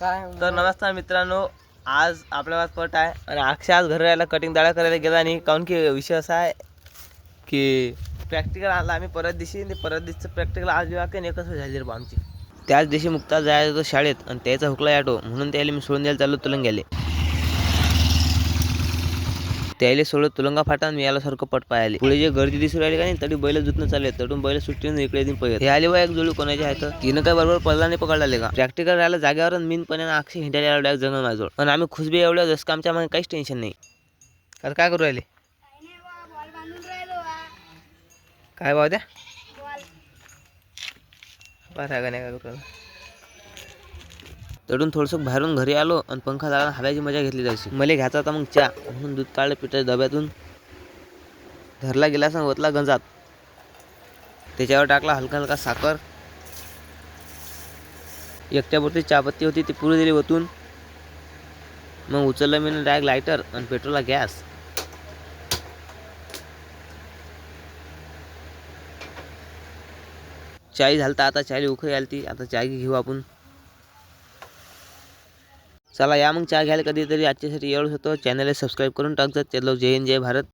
काय तर नमस्कार मित्रांनो आज आपल्या गावात पट आहे आणि अक्षय आज घरी राहायला कटिंग दाडा करायला गेला आणि काऊन की विषय असा आहे की प्रॅक्टिकल आला आम्ही परत दिवशी आणि परत दिवशीचं प्रॅक्टिकल आज जेव्हा काही एकच झाली रे बा आमची. त्याच दिवशी मुक्ता जायचं होतो शाळेत आणि त्याचा हुकला ऑटो म्हणून त्याला मी सोडून द्यायला चाललो तुलंग गेले त्याला सोडत तुलंगा फाटा आणि मी याला सारखं पट पाहिले पुढे जे गर्दी दिसू राहिली का नाही तरी बैल जुतनं चालले तडून बैल सुट्टीनं इकडे पहिले पळत हे आले एक जोडी कोणाच्या आहेत? तिनं काय बरोबर पडला नाही पकडला का? प्रॅक्टिकल राहिला जागेवर मीन पण अक्षय हिंडायला एवढ्या जंगल माझं पण आम्ही खुशबी एवढ्या जसं आमच्या मागे काहीच टेन्शन नाही. तर काय करू राहिले? काय भाव द्या बरं का नाही काय करू तडून थोडंसं बाहेरून घरी आलो आणि पंखा जाळून हलायची मजा घेतली जायची मला घ्यायचा होता मग चहा. म्हणून दूध काढलं पिठाच्या डब्यातून. धरला गेला ओतला गंजात. त्याच्यावर टाकला हलका हलका साखर. एकट्यापुरती चहापत्ती होती ती पुरी दिली ओतून. मग उचललं मी डायरेक्ट लायटर आणि पेट्रोलला गॅस चाय झालता आता चायला उखळी आली ती आता चाय घेऊ आपण. चला या मग चहा घ्यायला कधीतरी आजच्यासाठी एवढंच होतं. चॅनलला सबस्क्राईब करून टाकतात त्याला जय हिंद जय भारत.